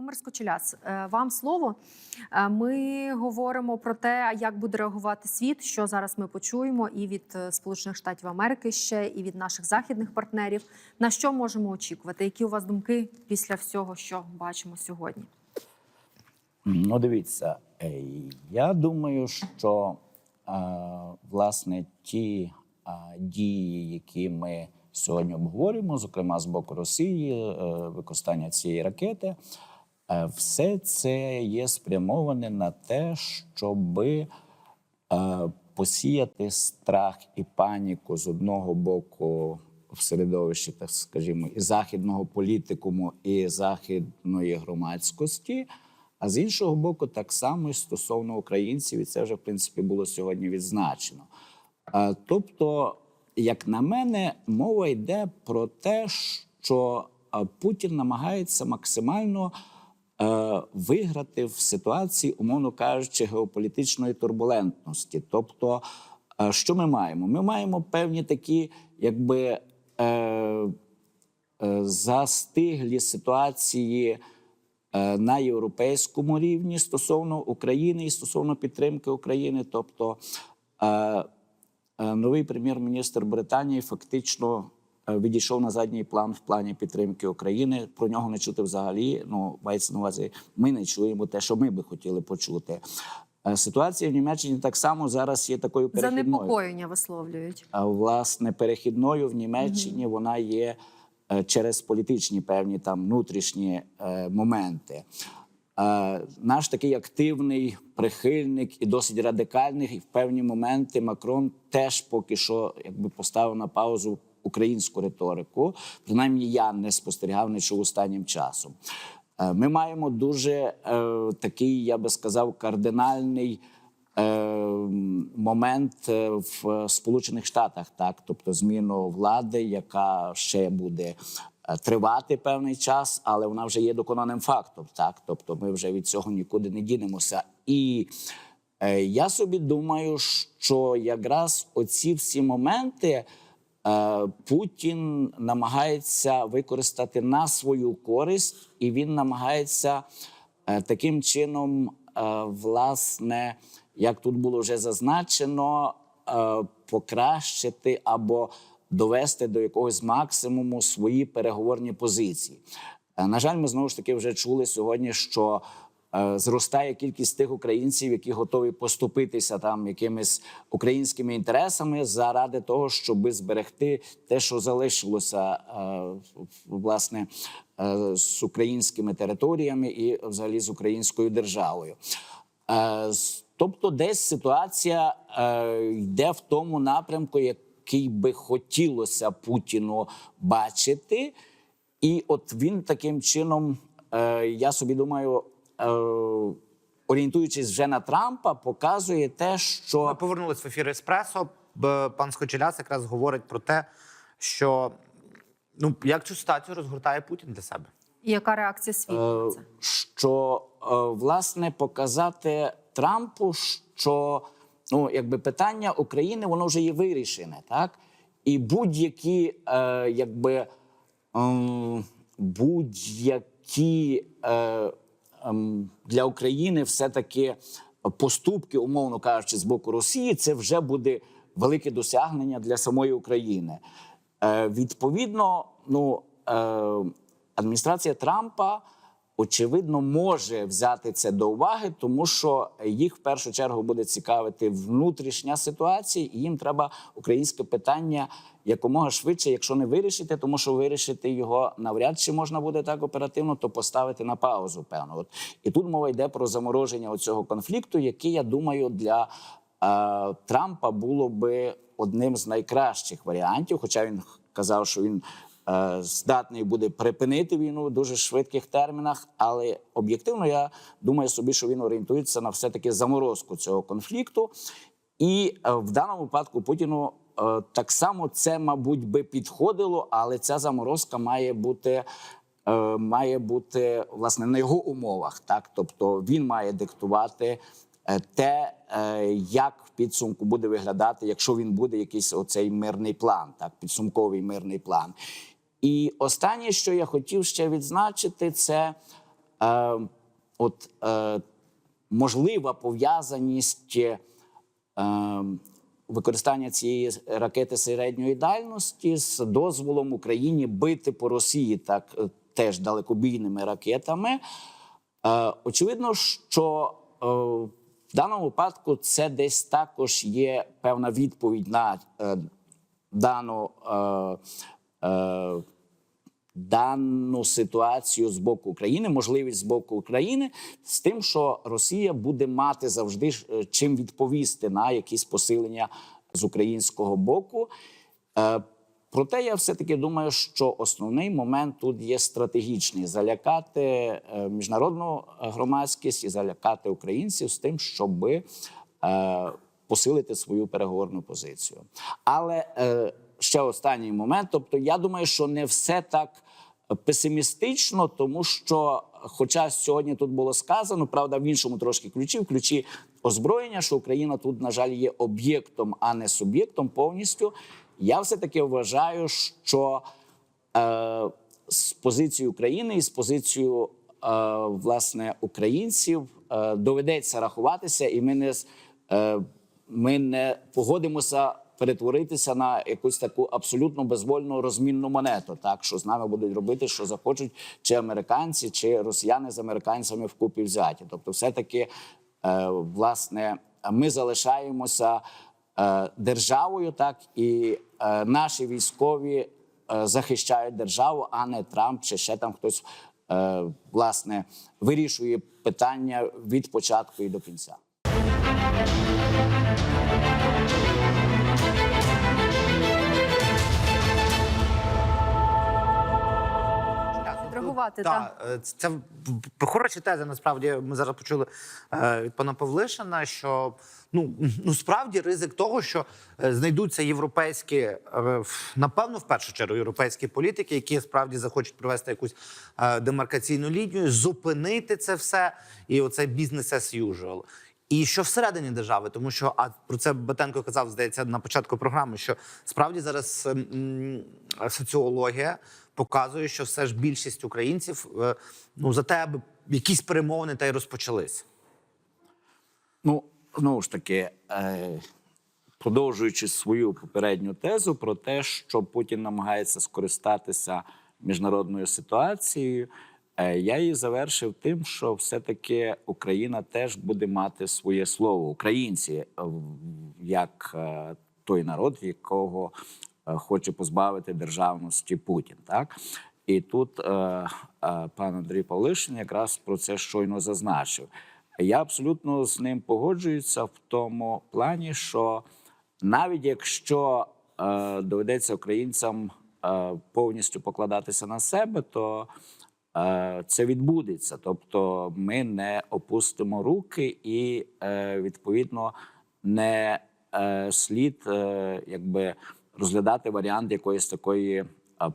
Любомир Скочеляс, е, вам слово. Е, Ми говоримо про те, як буде реагувати світ, що зараз ми почуємо, і від е, Сполучених Штатів Америки ще, і від наших західних партнерів. На що можемо очікувати? Які у вас думки після всього, що бачимо сьогодні? Ну, дивіться, я думаю, що власне ті дії, які ми сьогодні обговорюємо, зокрема з боку Росії, використання цієї ракети, все це є спрямоване на те, щоби е, посіяти страх і паніку з одного боку в середовищі, так скажімо, і західного політикуму, і західної громадськості. А з іншого боку, так само і стосовно українців, і це вже в принципі було сьогодні відзначено. Е, Тобто, як на мене, мова йде про те, що е, Путін намагається максимально е, виграти в ситуації, умовно кажучи, геополітичної турбулентності. Тобто, е, що ми маємо? Ми маємо певні такі, якби е, е, застиглі ситуації е, на європейському рівні стосовно України і стосовно підтримки України. Тобто е, е, новий прем'єр-міністр Британії фактично е, відійшов на задній план в плані підтримки України. Про нього не чути взагалі. Ну, мається на увазі, ми не чуємо те, що ми би хотіли почути. Е, Ситуація в Німеччині так само зараз є такою перехідною. Занепокоєння висловлюють. Власне перехідною в Німеччині вона є е, через політичні певні там внутрішні е, моменти. Е, наш такий активний прихильник і досить радикальний, і в певні моменти Макрон теж поки що якби поставив на паузу українську риторику. Принаймні, я не спостерігав, чув останнім часом. Е, Ми маємо дуже е, такий, я би сказав, кардинальний е, момент е, в Сполучених Штатах, так, тобто зміну влади, яка ще буде тривати певний час, але вона вже є доконаним фактом. Так, тобто ми вже від цього нікуди не дінемося. І я собі думаю, що якраз оці всі моменти. Е, Путін намагається використати на свою користь, і він намагається е, таким чином, е, власне, як тут було вже зазначено, покращити або довести до якогось максимуму свої переговорні позиції. На жаль, ми знову ж таки вже чули сьогодні, що зростає кількість тих українців, які готові поступитися там якимись українськими інтересами заради того, щоб зберегти те, що залишилося е, власне е, з українськими територіями і взагалі з українською державою. Е, Тобто, десь ситуація е, йде в тому напрямку, який би хотілося Путіну бачити. І от він таким чином, е, я собі думаю, е, орієнтуючись вже на Трампа, показує те, що Ми повернулись в ефір Еспресо. Пан Скочеляс якраз говорить про те, що ну як цю ситуацію розгортає Путін для себе. І яка реакція світу на це? що е, власне показати Трампу, що ну якби питання України воно вже є вирішене, так і будь-які е, якби ем, будь-які е, для України все-таки поступки, умовно кажучи, з боку Росії, це вже буде велике досягнення для самої України. Е, відповідно, ну е, адміністрація Трампа. Очевидно, може взяти це до уваги, тому що їх в першу чергу буде цікавити внутрішня ситуація, і їм треба українське питання якомога швидше, якщо не вирішити, тому що вирішити його навряд чи можна буде так оперативно, то поставити на паузу. Певно, от і тут мова йде про замороження цього конфлікту, який я думаю для е, Трампа було би одним з найкращих варіантів. Хоча він казав, що він здатний буде припинити війну в дуже швидких термінах. Але об'єктивно я думаю собі, що він орієнтується на все таки заморозку цього конфлікту. І е, в даному випадку Путіну е, так само це, мабуть, би підходило, але ця заморозка має бути. е, Має бути власне на його умовах, так тобто він має диктувати е, те, е, як в підсумку буде виглядати, якщо він буде якийсь оцей мирний план, так підсумковий мирний план. І останнє, що я хотів ще відзначити, це е, от, е, можлива пов'язаність е, використання цієї ракети середньої дальності з дозволом Україні бити по Росії так е, теж далекобійними ракетами. Е, очевидно, що е, в даному випадку це десь також є певна відповідь на е, дану. Е, е, дану ситуацію з боку України, можливість з боку України, з тим, що Росія буде мати завжди е, чим відповісти на якісь посилення з українського боку. Е, Проте я все-таки думаю, що основний момент тут є стратегічний: залякати е, міжнародну громадськість і залякати українців з тим, щоби е, посилити свою переговорну позицію. Але ще останній момент. Тобто, я думаю, що не все так песимістично, тому що, хоча сьогодні тут було сказано, правда, в іншому трошки ключі, в ключі озброєння, що Україна тут, на жаль, є об'єктом, а не суб'єктом повністю. Я все таки вважаю, що е, з позиції України і з позицією е, власне українців е, доведеться рахуватися, і ми не е, ми не погодимося перетворитися на якусь таку абсолютно безвольну розмінну монету, так що з нами будуть робити, що захочуть, чи американці, чи росіяни з американцями вкупі взяті. Тобто, все таки, е, власне, ми залишаємося е, державою, так і е, наші військові е, захищають державу, а не Трамп чи ще там хтось е, власне вирішує питання від початку і до кінця. Відреагувати, Так, та. це в- теза. Насправді ми зараз почули е, від пана Павлишина, що ну, ну справді ризик того, що е, знайдуться європейські, е, напевно, в першу чергу європейські політики, які справді захочуть провести якусь е, демаркаційну лінію, зупинити це все, і оце бізнес as usual. І що всередині держави, тому що а про це Батенко казав, здається, на початку програми, що справді зараз соціологія показує, що все ж більшість українців е, ну за те, аби якісь перемовини та й розпочались. Ну, знову ж таки, е, продовжуючи свою попередню тезу про те, що Путін намагається скористатися міжнародною ситуацією, я її завершив тим, що все-таки Україна теж буде мати своє слово. Українці, е, як е, той народ, якого е, хоче позбавити державності Путін. Так? І тут е, е, пан Андрій Павлишин якраз про це щойно зазначив. Я абсолютно з ним погоджуюся в тому плані, що навіть якщо е, доведеться українцям е, повністю покладатися на себе, то е, це відбудеться. Тобто ми не опустимо руки і е, відповідно не е, слід е, якби розглядати варіант якоїсь такої е,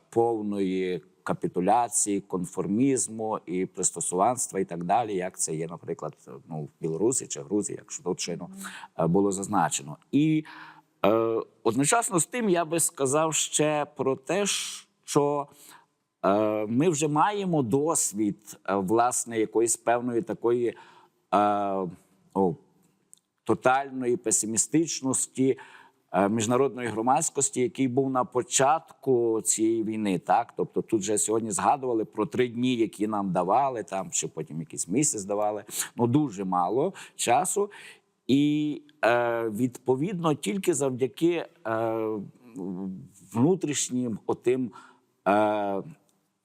повної капітуляції, конформізму і пристосуванства, і так далі, як це є, наприклад, ну в Білорусі чи Грузії, якщо тут щойно е, було зазначено. І е, одночасно з тим я би сказав ще про те, що е, ми вже маємо досвід е, власне якоїсь певної такої е, о, тотальної песимістичності е, міжнародної громадськості, який був на початку цієї війни. Так, тобто тут же сьогодні згадували про три дні, які нам давали, там чи потім якийсь місяць давали. Ну дуже мало часу. І е, відповідно тільки завдяки е, внутрішнім отим е,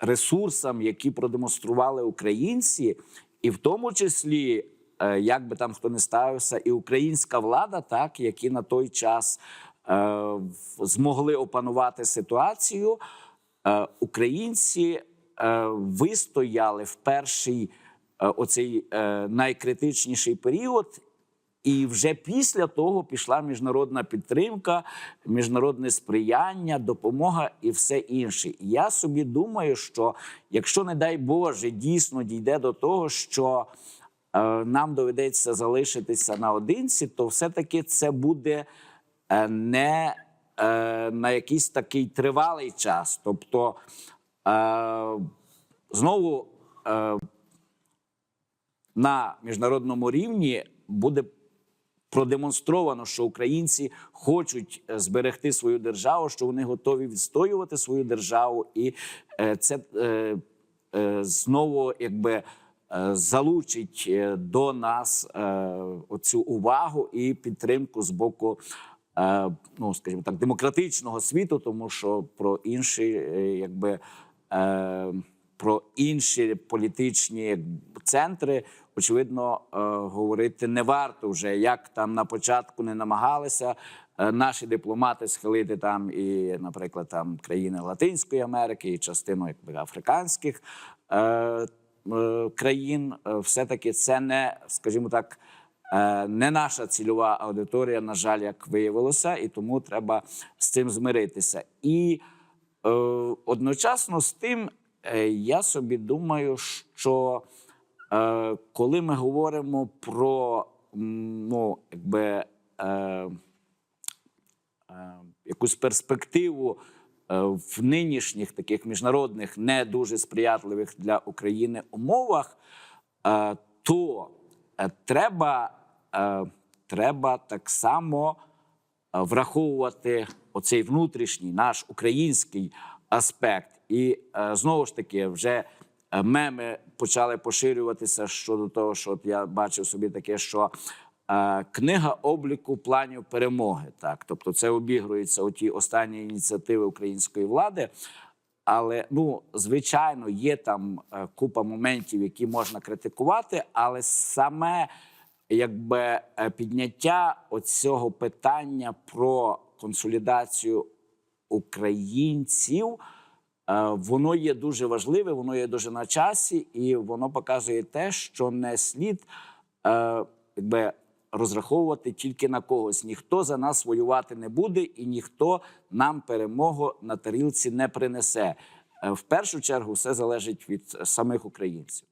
ресурсам, які продемонстрували українці, і в тому числі, е, як би там хто не ставився, і українська влада, так які на той час е, змогли опанувати ситуацію, е, українці е, вистояли в перший е, оцей е, найкритичніший період. І вже після того пішла міжнародна підтримка, міжнародне сприяння, допомога і все інше. І я собі думаю, що якщо, не дай Боже, дійсно дійде до того, що е, нам доведеться залишитися наодинці, то все-таки це буде е, не е, на якийсь такий тривалий час. Тобто, е, знову. Е, на міжнародному рівні буде продемонстровано, що українці хочуть е, зберегти свою державу, що вони готові відстоювати свою державу, і е, це е, знову якби. Залучить до нас оцю увагу і підтримку з боку, ну скажімо так, демократичного світу, тому що про інші, якби про інші політичні центри, очевидно, е, говорити не варто вже. Як там на початку не намагалися е, наші дипломати схилити там і, наприклад, там країни Латинської Америки, і частину якби африканських. Е, країн, е, все-таки це не, скажімо так, не наша цільова аудиторія, на жаль, як виявилося, і тому треба з цим змиритися. І е, одночасно з тим, я собі думаю, що е, коли ми говоримо про ну, якби, е, е, якусь перспективу е, в нинішніх таких міжнародних не дуже сприятливих для України умовах, е, то е, треба, е, треба так само е, враховувати оцей внутрішній наш український аспект. І е, знову ж таки, вже е, меми почали поширюватися щодо того, що от я бачив собі таке, що е, книга обліку планів перемоги. Так, тобто, це обігрується у ті останні ініціативи української влади. Але ну, звичайно, є там купа моментів, які можна критикувати, але саме якби підняття оцього питання про консолідацію українців, воно є дуже важливе, воно є дуже на часі, і воно показує те, що не слід е, якби, розраховувати тільки на когось. Ніхто за нас воювати не буде, і ніхто нам перемогу на тарілці не принесе. Е, В першу чергу все залежить від самих українців.